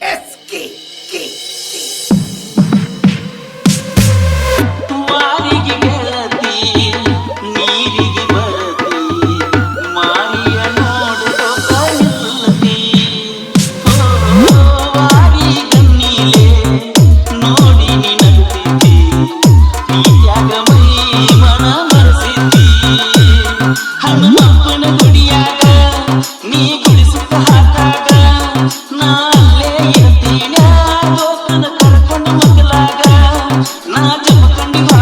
Es que. Come on, come on.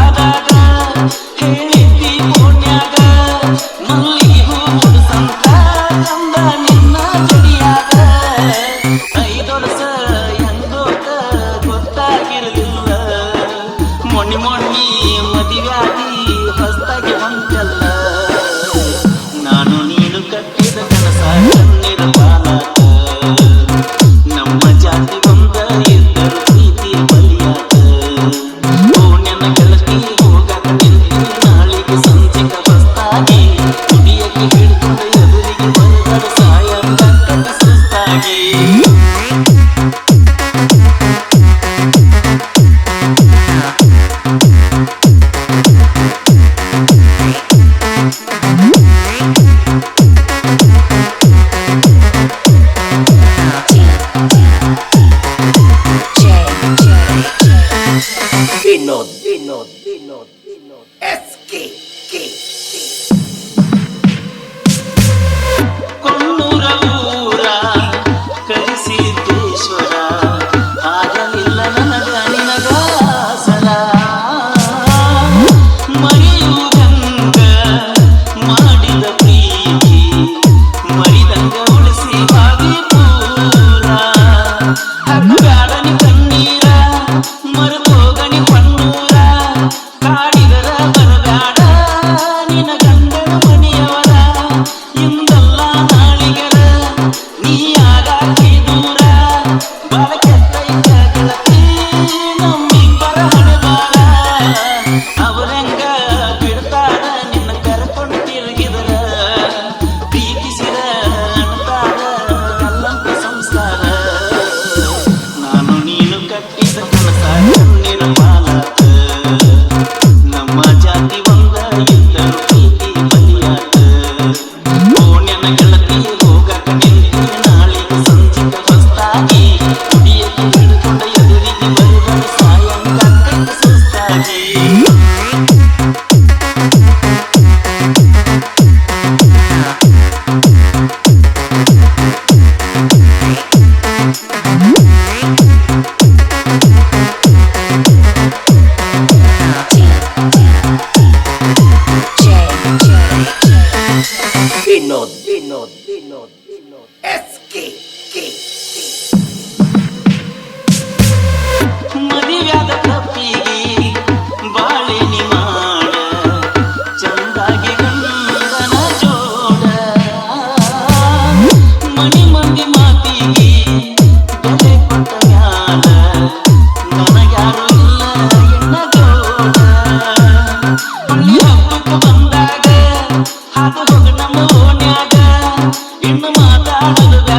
yun. ಅದು ನಮ್ಮ ಓಣ್ಯಾಗ. ಇನ್ನು ಮಾತಾಡೋದು